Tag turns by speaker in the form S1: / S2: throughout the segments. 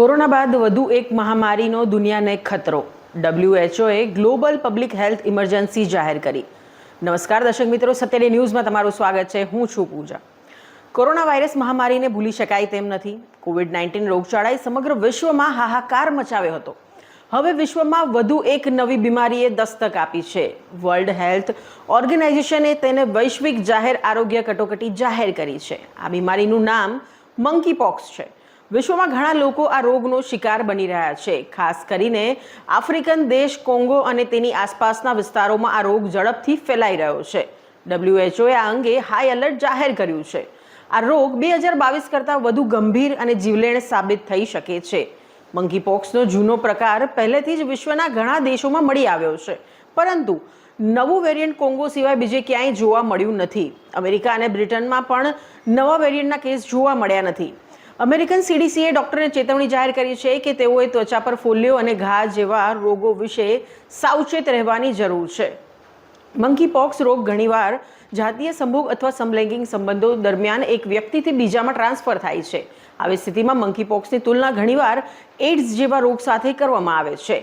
S1: Corona બાદ વધુ એક મહામારીનો દુનિયાને ખતરો. ડબ્લ્યુએચઓએ ગ્લોબલ પબ્લિક હેલ્થ ઇમરજન્સી જાહેર કરી. નમસ્કાર દર્શક મિત્રો, સત્યની ન્યૂઝમાં તમારું સ્વાગત છે. હું છું પૂજા. કોરોના વાયરસ મહામારીને ભૂલી શકાય તેમ નથી. કોવિડ નાઇન્ટીન રોગચાળાએ સમગ્ર વિશ્વમાં હાહાકાર મચાવ્યો હતો. હવે વિશ્વમાં વધુ એક નવી બીમારીએ દસ્તક આપી છે. વર્લ્ડ હેલ્થ ઓર્ગેનાઇઝેશને તેને વૈશ્વિક જાહેર આરોગ્ય કટોકટી જાહેર કરી છે. આ બીમારીનું નામ મંકી પોક્સ છે. વિશ્વમાં ઘણા લોકો આ રોગનો શિકાર બની રહ્યા છે. ખાસ કરીને આફ્રિકન દેશ કોંગો અને તેની આસપાસના વિસ્તારોમાં આ રોગ ઝડપથી ફેલાઈ રહ્યો છે. ડબ્લ્યુએચઓએ આ અંગે હાઈ એલર્ટ જાહેર કર્યું છે. આ રોગ બે હજાર બાવીસ કરતાં વધુ ગંભીર અને જીવલેણ સાબિત થઈ શકે છે. મંકી પોક્સનો જૂનો પ્રકાર પહેલેથી જ વિશ્વના ઘણા દેશોમાં મળી આવ્યો છે. પરંતુ નવું વેરિયન્ટ કોંગો સિવાય બીજે ક્યાંય જોવા મળ્યું નથી. અમેરિકા અને બ્રિટનમાં પણ નવા વેરિયન્ટના કેસ જોવા મળ્યા નથી. અમેરિકન સીડીસીએ ડોક્ટરને ચેતવણી જાહેર કરી છે કે તેઓએ ત્વચા પર ફોલ્લીઓ અને ઘા જેવા રોગો વિશે સાવચેત રહેવાની જરૂર છે. મંકી પોક્સ રોગ ઘણીવાર જાતીય સંભોગ અથવા સમલૈંગિક સંબંધો દરમિયાન એક વ્યક્તિથી બીજામાં ટ્રાન્સફર થાય છે. આવી સ્થિતિમાં મંકીપોક્સની તુલના ઘણીવાર એઇડ્સ જેવા રોગ સાથે કરવામાં આવે છે.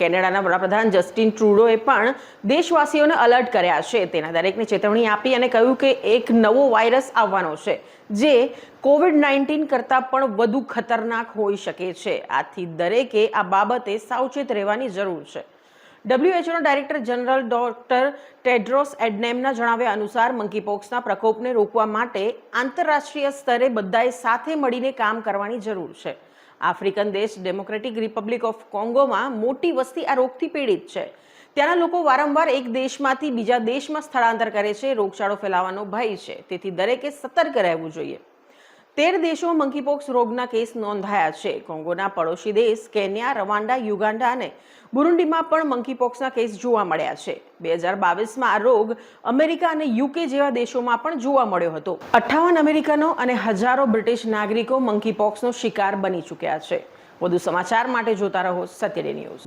S1: કેનેડાના વડાપ્રધાન જસ્ટિન ટ્રુડોએ પણ દેશવાસીઓને અલર્ટ કર્યા છે. તેના દરેકને ચેતવણી આપી અને કહ્યું કે એક નવો વાયરસ આવવાનો છે, જે કોવિડ નાઇન્ટીન કરતાં પણ વધુ ખતરનાક હોઈ શકે છે. આથી દરેકે આ બાબતે સાવચેત રહેવાની જરૂર છે. ડબ્લ્યુએચઓના ડાયરેક્ટર જનરલ ડોક્ટર ટેડ્રોસ એડનેમના જણાવ્યા અનુસાર મંકીપોક્સના પ્રકોપને રોકવા માટે આંતરરાષ્ટ્રીય સ્તરે બધાએ સાથે મળીને કામ કરવાની જરૂર છે. આફ્રિકન દેશ ડેમોક્રેટિક રિપબ્લિક ઓફ કોંગોમાં મોટી વસ્તી આ રોગથી પીડિત છે. ત્યાંના લોકો વારંવાર એક દેશમાંથી બીજા દેશમાં સ્થળાંતર કરે છે, રોગચાળો ફેલાવાનો ભય છે. તેથી દરેકે સતર્ક રહેવું જોઈએ. તેર દેશોમાં મંકીપોક્સ રોગના કેસ નોંધાયા છે. કોંગોના પડોશી દેશ કેન્યા રવાન્ડા યુગાન્ડા અને બુરુંડીમાં પણ મંકીપોક્સના કેસ જોવા મળ્યા છે. બે હજાર બાવીસમાં આ રોગ અમેરિકા અને યુકે જેવા દેશોમાં પણ જોવા મળ્યો હતો. અઠ્ઠાવન અમેરિકનો અને હજારો બ્રિટિશ નાગરિકો મંકીપોક્સનો શિકાર બની ચૂક્યા છે. વધુ સમાચાર માટે જોતા રહો સત્યડે ન્યૂઝ.